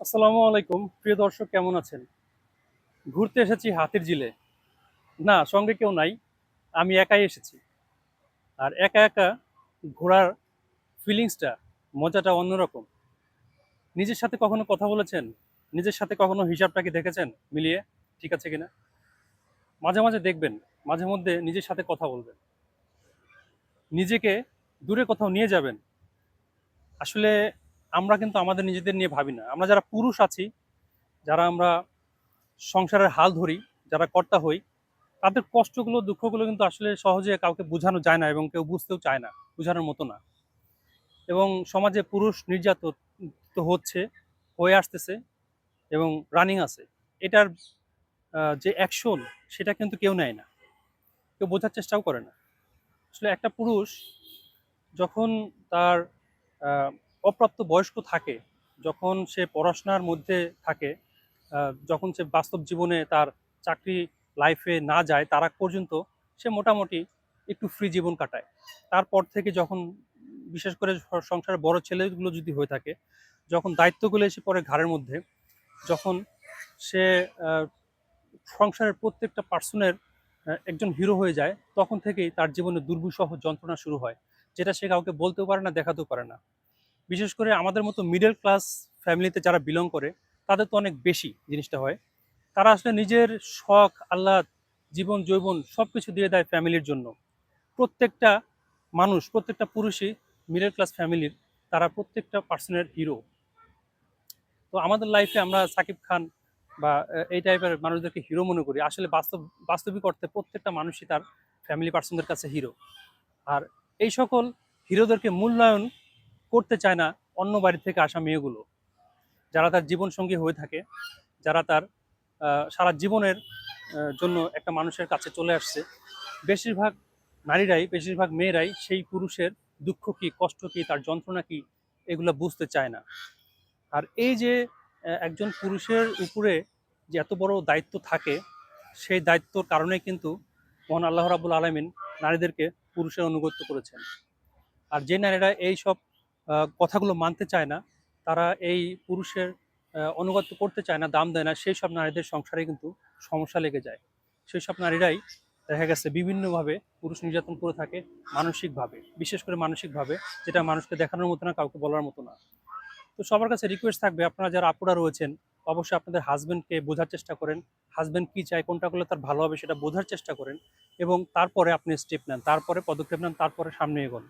আসসালামু আলাইকুম। প্রিয় দর্শক, কেমন আছেন? ঘুরতে এসেছি হাতির জিলে না, সঙ্গে কেউ নাই। আমি একাই এসেছি। আর একা একা ঘোরার ফিলিংসটা মজাটা অন্যরকম। নিজের সাথে কখনো কথা বলেছেন? নিজের সাথে কখনো হিসাবটাকে দেখেছেন? মিলিয়ে, ঠিক আছে কিনা? মাঝে মাঝে দেখবেন, মাঝে মধ্যে নিজের সাথে কথা বলবেন। নিজেকে দূরে কোথাও নিয়ে যাবেন। আসলে আমরা কিন্তু আমাদের নিজেদের নিয়ে ভাবি না। আমরা যারা পুরুষ আছি, যারা আমরা সংসারের হাল ধরি, যারা কর্তা হই, তাদের কষ্টগুলো, দুঃখগুলো কিন্তু আসলে সহজে কাউকে বোঝানো যায় না এবং কেউ বুঝতেও চায় না, বোঝানোর মতো না। এবং সমাজে পুরুষ নির্যাতন তো হচ্ছে, হয়ে আসতেছে এবং রানিং আছে। এটার যে অ্যাকশন সেটা কিন্তু কেউ নেয় না। কেউ বোঝার চেষ্টাও করে না। আসলে একটা পুরুষ যখন তার অপ্রাপ্ত বয়স্ক থাকে, যখন সে পড়াশোনার মধ্যে থাকে যখন সে বাস্তব জীবনে তার চাকরি লাইফে না যায়, তার আগ পর্যন্ত সে মোটামুটি একটু ফ্রি জীবন কাটায়। তারপর থেকে যখন, বিশেষ করে সংসারের বড় ছেলেগুলো যদি হয়ে থাকে, যখন দায়িত্বগুলো এসে পড়ে ঘাড়ের মধ্যে, যখন সে সংসারের প্রত্যেকটা পার্সনের একজন হিরো হয়ে যায়, তখন থেকেই তার জীবনে দুর্বিষহ যন্ত্রণা শুরু হয়, যেটা সে কাউকে বলতেও পারে না, দেখাতেও পারে না। বিশেষ করে আমাদের মতো মিডল ক্লাস ফ্যামিলিতে যারা বিলং করে, তাদের তো অনেক বেশি জিনিসটা হয়। তারা আসলে নিজের শখ, আহ্লাদ, জীবন, যৌবন সব কিছু দিয়ে দেয় ফ্যামিলির জন্য। প্রত্যেকটা মানুষ, প্রত্যেকটা পুরুষই মিডল ক্লাস ফ্যামিলির তারা প্রত্যেকটা পার্সনের হিরো তো আমাদের লাইফে আমরা সাকিব খান বা এই টাইপের মানুষদেরকে হিরো মনে করি। আসলে বাস্তব, বাস্তবিক অর্থে প্রত্যেকটা মানুষই তার ফ্যামিলি পার্সনদের কাছে হিরো আর এই সকল হিরোদেরকে মূল্যায়ন করতে চায় না অন্য বাড়ি থেকে আসা মেয়েগুলো, যারা তার জীবনসঙ্গী হয়ে থাকে, যারা তার সারা জীবনের জন্য একটা মানুষের কাছে চলে আসছে, বেশিরভাগ নারীরাই, বেশিরভাগ মেয়েরাই সেই পুরুষের দুঃখ কি, কষ্ট কি, তার যন্ত্রণা কি, এগুলো বুঝতে চায় না। আর এই যে একজন পুরুষের উপরে যে এত বড় দায়িত্ব থাকে, সেই দায়িত্বর কারণে কিন্তু মহান আল্লাহ রাবুল আলমিন নারীদেরকে পুরুষের অনুগত্য করেছেন। আর যে নারীরা এই সব কথাগুলো মানতে চায় না তারা এই পুরুষের আহ, অনুগত্য করতে চায় না দাম দেয় না সেই সব নারীদের সংসারে কিন্তু সমস্যা লেগে যায়। সেই সব নারীরাই দেখা গেছে বিভিন্নভাবে পুরুষ নির্যাতন করে থাকে মানসিকভাবে বিশেষ করে মানসিকভাবে যেটা মানুষকে দেখানোর মতো না কাউকে বলার মতো না। তো সবার কাছে রিকোয়েস্ট থাকবে আপনারা যারা আপুরা রয়েছেন অবশ্যই আপনাদের হাজবেন্ডকে বোঝার চেষ্টা করেন হাজবেন্ড কি চায় কোনটা করলে তার ভালো হবে সেটা বোঝার চেষ্টা করেন এবং তারপরে আপনি স্টেপ নেন তারপরে পদক্ষেপ নেন তারপরে সামনে এগোন।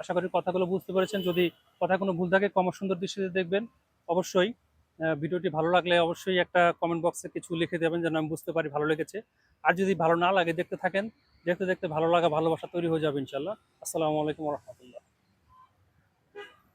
আশা করি কথাগুলো বুঝতে পেরেছেন। যদি কথা কোনো ভুল থাকে কম সুন্দর দৃষ্টিতে দেখবেন। অবশ্যই ভিডিওটি ভালো লাগলে অবশ্যই একটা কমেন্ট বক্সে কিছু লিখে দেবেন যেন আমি বুঝতে পারি ভালো লেগেছে। আর যদি ভালো না লাগে দেখতে থাকেন, দেখতে দেখতে ভালো লাগা, ভালোবাসা তৈরি হয়ে যাবে ইনশাল্লাহ আসসালামু আলাইকুম রহমতুল্লাহ।